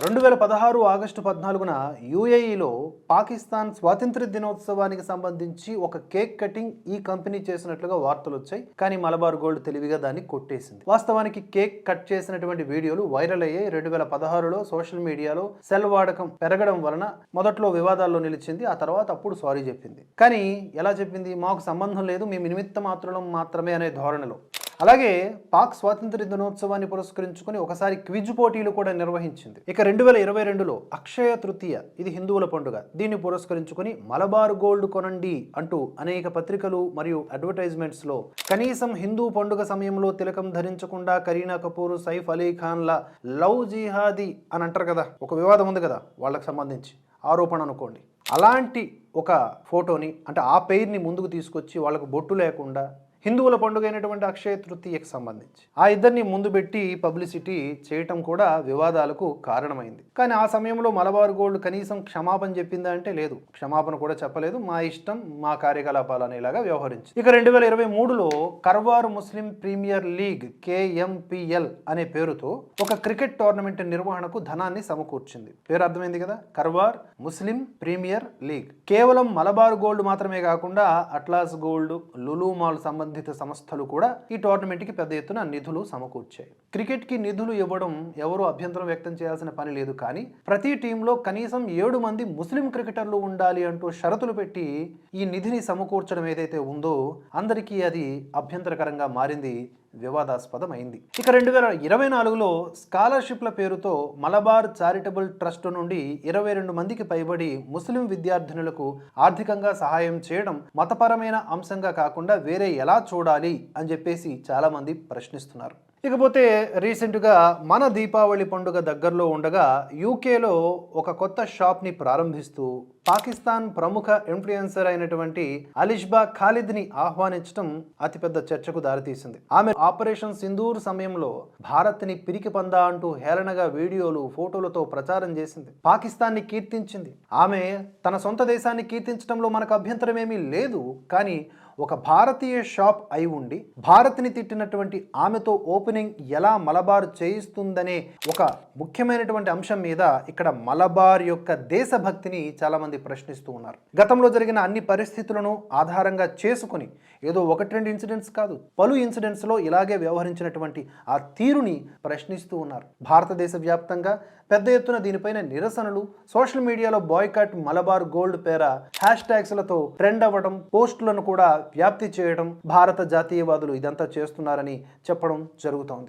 రెండు వేల పదహారు ఆగస్టు పద్నాలుగున యుఏఈలో పాకిస్తాన్ స్వాతంత్ర దినోత్సవానికి సంబంధించి ఒక కేక్ కటింగ్ ఈ కంపెనీ చేసినట్లుగా వార్తలు వచ్చాయి. కానీ మలబార్ గోల్డ్ తెలివిగా దాన్ని కొట్టేసింది. వాస్తవానికి కేక్ కట్ చేసినటువంటి వీడియోలు వైరల్ అయ్యాయి. రెండు వేల పదహారులో సోషల్ మీడియాలో సెల్ వాడకం పెరగడం వలన మొదట్లో వివాదాల్లో నిలిచింది. ఆ తర్వాత అప్పుడు సారీ చెప్పింది. కానీ ఎలా చెప్పింది? మాకు సంబంధం లేదు. మేము నిమిత్త మాత్రం మాత్రమే అనే ధోరణిలో. అలాగే పాక్ స్వాతంత్ర దినోత్సవాన్ని పురస్కరించుకొని ఒకసారి క్విజ్ పోటీలు కూడా నిర్వహించింది. ఇక రెండు వేల ఇరవై రెండులో అక్షయ తృతీయ ఇది హిందువుల పండుగ. దీన్ని పురస్కరించుకొని మలబార్ గోల్డ్ కొనండి అంటూ అనేక పత్రికలు మరియు అడ్వర్టైజ్మెంట్స్లో కనీసం హిందూ పండుగ సమయంలో తిలకం ధరించకుండా కరీనా కపూర్ సైఫ్ అలీ ఖాన్ల లవ్ జిహాదీ అని అంటారు కదా ఒక వివాదం ఉంది కదా వాళ్ళకి సంబంధించి. ఆరోపణ అనుకోండి. అలాంటి ఒక ఫోటోని అంటే ఆ పేరుని ముందుకు తీసుకొచ్చి వాళ్ళకు బొట్టు లేకుండా హిందువుల పండుగ అయినటువంటి అక్షయ తృతీయకు సంబంధించి. ఆ ఇద్దరిని ముందు పెట్టి పబ్లిసిటీ చేయటం కూడా వివాదాలకు కారణమైంది. కానీ ఆ సమయంలో మలబార్ గోల్డ్ కనీసం క్షమాపణ చెప్పిందా అంటే లేదు. క్షమాపణ కూడా చెప్పలేదు. మా ఇష్టం మా కార్యకలాపాలు అనేలాగా వ్యవహరించింది. ఇక రెండు వేల ఇరవై మూడులో Karwar Muslim premier league KMPL అనే పేరుతో ఒక క్రికెట్ టోర్నమెంట్ నిర్వహణకు ధనాన్ని సమకూర్చింది. పేరు అర్థమైంది కదా? Karwar Muslim premier league. కేవలం మలబార్ గోల్డ్ మాత్రమే కాకుండా అట్లాస్ గోల్డ్ లులు మాల్ సంబంధిత సంస్థలు కూడా ఈ టోర్నమెంట్కి పెద్ద ఎత్తున నిధులు సమకూర్చాయి. క్రికెట్కి నిధులు ఇవ్వడం ఎవరు అభ్యంతరం వ్యక్తం చేయాల్సిన పని లేదు కానీ ప్రతి టీంలో కనీసం ఏడు మంది ముస్లిం క్రికెటర్లు ఉండాలి అంటూ షరతులు పెట్టి ఈ నిధిని సమకూర్చడం ఏదైతే ఉందో అందరికీ అది అభ్యంతరకరంగా మారింది వివాదాస్పదమైంది ఇక రెండు వేల ఇరవై నాలుగులో స్కాలర్షిప్ల పేరుతో మలబార్ చారిటబుల్ ట్రస్ట్ నుండి ఇరవై రెండు మందికి పైబడి ముస్లిం విద్యార్థినులకు ఆర్థికంగా సహాయం చేయడం మతపరమైన అంశంగా కాకుండా వేరే ఎలా చూడాలి అని చెప్పేసి చాలామంది ప్రశ్నిస్తున్నారు. ఇకపోతే రీసెంట్గా మన దీపావళి పండుగ దగ్గరలో ఉండగా యూకేలో ఒక కొత్త షాప్ని ప్రారంభిస్తూ పాకిస్తాన్ ప్రముఖ ఇన్ఫ్లుయెన్సర్ అయినటువంటి అలిష్బా ఖాలిద్ని ఆహ్వానించడం అతిపెద్ద చర్చకు దారితీసింది. ఆమె ఆపరేషన్ సింధూర్ సమయంలో భారత్ని పిరికి పందా అంటూ హేళనగా వీడియోలు ఫోటోలతో ప్రచారం చేసింది. పాకిస్తాన్ని కీర్తించింది. ఆమె తన సొంత దేశాన్ని కీర్తించడంలో మనకు అభ్యంతరమేమీ లేదు. కానీ ఒక భారతీయ షాప్ అయి ఉండి భారత్ని తిట్టినటువంటి ఆమెతో ఓపెనింగ్ ఎలా మలబార్ చేయిస్తుందనే ఒక ముఖ్యమైనటువంటి అంశం మీద ఇక్కడ మలబార్ యొక్క దేశభక్తిని చాలామంది ప్రశ్నిస్తూ ఉన్నారు. గతంలో జరిగిన అన్ని పరిస్థితులను ఆధారంగా చేసుకుని ఏదో ఒకటి రెండు ఇన్సిడెంట్స్ కాదు పలు ఇన్సిడెంట్స్లో ఇలాగే వ్యవహరించినటువంటి ఆ తీరుని ప్రశ్నిస్తూ ఉన్నారు. భారతదేశ వ్యాప్తంగా పెద్ద ఎత్తున దీనిపైన నిరసనలు సోషల్ మీడియాలో బాయ్కాట్ మలబార్ గోల్డ్ పేర హ్యాష్ ట్యాగ్స్లతో ట్రెండ్ అవ్వడం పోస్టులను కూడా వ్యాప్తి చేయడం భారత జాతీయవాదులు ఇదంతా చేస్తున్నారని చెప్పడం జరుగుతోంది.